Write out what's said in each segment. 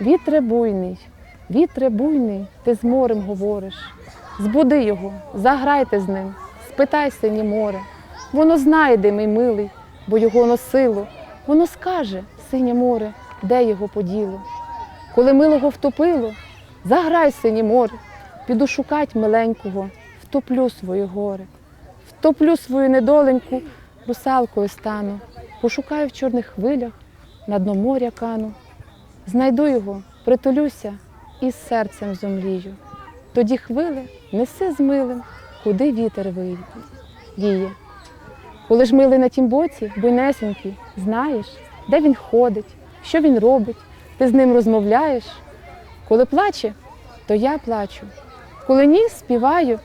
Вітре буйний, вітре буйний, ти з морем говориш. Збуди його, заграйте з ним, спитай синє море. Воно знає, де мій милий, бо його носило. Воно скаже, синє море, де його поділо. Коли милого втопило, заграй синє море, піду шукать миленького, втоплю своє горе, втоплю свою недоленьку, русалкою стану, пошукаю в чорних хвилях, на дно моря кану. Знайду його, притулюся і серцем зомлію. Тоді хвили неси з милим, куди вітер виє- віє. Коли ж милий на тім боці, буйнесенький, знаєш, де він ходить, що він робить, ти з ним розмовляєш. Коли плаче, то я плачу. Коли ні, співаю.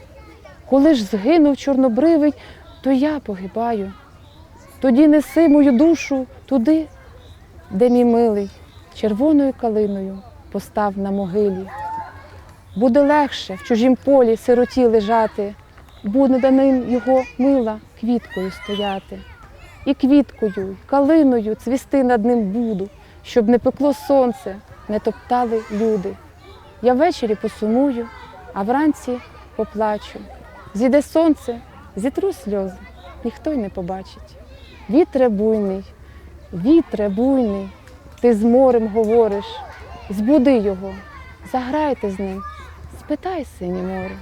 Коли ж згинув чорнобривий, то я погибаю. Тоді неси мою душу туди, де мій милий, червоною калиною постав на могилі. Буде легше в чужім полі сироті лежати, буде на ним його мила квіткою стояти. І квіткою, і калиною цвісти над ним буду, щоб не пекло сонце, не топтали люди. Я ввечері посумую, а вранці поплачу. Зійде сонце, зітру сльози, ніхто й не побачить. Вітре буйний, вітре буйний, ти з морем говориш, збуди його, заграйте з ним, спитай синє море.